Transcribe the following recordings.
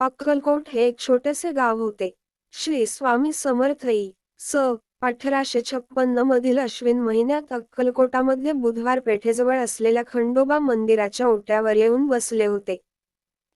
अक्कलकोट हे एक छोटेसे गाव होते. श्री स्वामी समर्थई स. अठराशे छप्पन्न मधील अश्विन महिन्यात अक्कलकोटामध्ये बुधवार पेठेजवळ असलेल्या खंडोबा मंदिराच्या ओट्यावर येऊन बसले होते.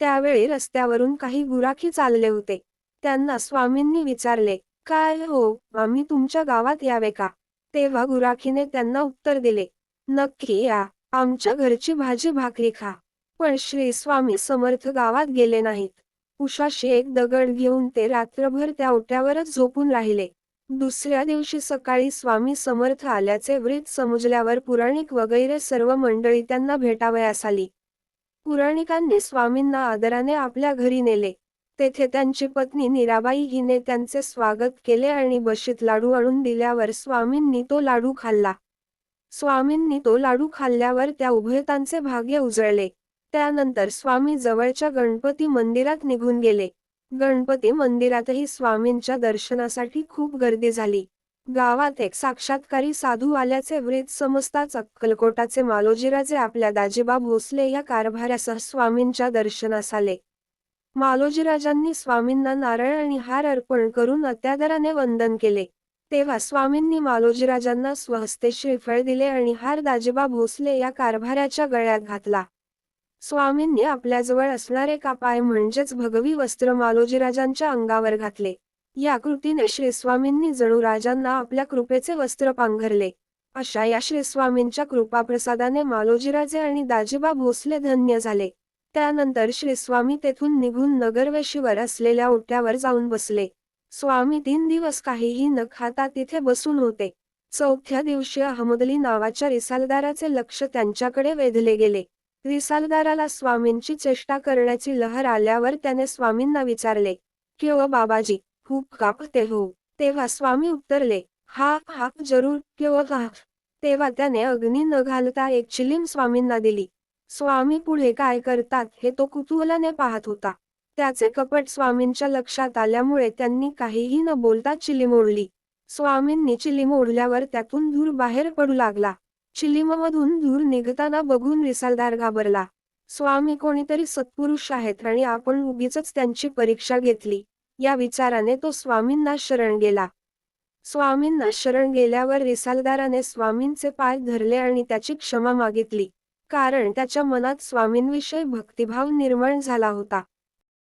त्यावेळी रस्त्यावरून काही गुराखी चालले होते. त्यांना स्वामींनी विचारले काय हो आम्ही तुमच्या गावात यावे का? तेव्हा गुराखीने त्यांना उत्तर दिले नक्की या आमच्या घरची भाजी भाकरी खा. पण श्री स्वामी समर्थ गावात गेले नाहीत. उशाशी एक दगड घेऊन ते रात्रभर त्या ओट्यावरच झोपून राहिले. दुसऱ्या दिवशी सकाळी स्वामी समर्थ आल्याचे वृत्त समजल्यावर पुराणिक वगैरे सर्व मंडळी त्यांना भेटावयास आली. पुराणिकांनी स्वामींना आदराने आपल्या घरी नेले. तेथे त्यांची पत्नी निराबाई हिने त्यांचे स्वागत केले आणि बशीत लाडू आणून दिल्यावर स्वामींनी तो लाडू खाल्ला. स्वामींनी तो लाडू खाल्ल्यावर त्या उभयतांचे भाग्य उजळले. त्यानंतर स्वामी जवळच्या गणपती मंदिरात निघून गेले. गणपती मंदिरातही स्वामींच्या दर्शनासाठी खूप गर्दी झाली. गावात एक साक्षात्कारी साधू आल्याचे वृत्त समजताच अक्कलकोटाचे मालोजीराजे आपल्या दाजीबा भोसले या कारभाऱ्यासह स्वामींच्या दर्शनास आले. मालोजीराजांनी स्वामींना नारळ आणि हार अर्पण करून अत्यादराने वंदन केले. तेव्हा स्वामींनी मालोजीराजांना स्वहस्ते श्रीफळ दिले आणि हार दाजीबा भोसले या कारभाऱ्याच्या गळ्यात घातला. स्वामींनी आपल्याजवळ असणारे कापाय म्हणजेच भगवी वस्त्र मालोजीराजांच्या अंगावर घातले. या कृतीने श्रीस्वामींनी जणू राजांना आपल्या कृपेचे वस्त्र पांघरले. अशा या श्रीस्वामींच्या कृपाप्रसादाने मालोजीराजे आणि दाजीबा भोसले धन्य झाले. त्यानंतर श्रीस्वामी तेथून निघून नगरवेशीवर असलेल्या ओट्यावर जाऊन बसले. स्वामी तीन दिवस काहीही न खाता तिथे बसून होते. चौथ्या दिवशी अहमदली नावाच्या रिसालदाराचे लक्ष त्यांच्याकडे वेधले गेले. रिसालदाराला स्वामींची चेष्टा करण्याची लहर आल्यावर त्याने स्वामींना विचारले किंवा बाबाजी खूप कापते हो? तेव्हा स्वामी उत्तरले हा हा जरूर किंवा का तेव्हा त्याने अग्नी न घालता एक चिलीम स्वामींना दिली. स्वामी पुढे काय करतात हे तो कुतूहलाने पाहत होता. त्याचे कपट स्वामींच्या लक्षात आल्यामुळे त्यांनी काहीही न बोलता चिलीम ओढली. स्वामींनी चिलीम ओढल्यावर त्यातून धूर बाहेर पडू लागला. चिलिममधून धूर निघताना बघून रिसालदार घाबरला. स्वामी कोणीतरी सत्पुरुष आहेत आणि आपण उगीच त्यांची परीक्षा घेतली. या विचाराने तो स्वामींना शरण गेला. स्वामींना शरण गेल्यावर रिसालदाराने स्वामींचे पाय धरले आणि त्याची क्षमा मागितली कारण त्याच्या मनात स्वामींविषयी भक्तिभाव निर्माण झाला होता.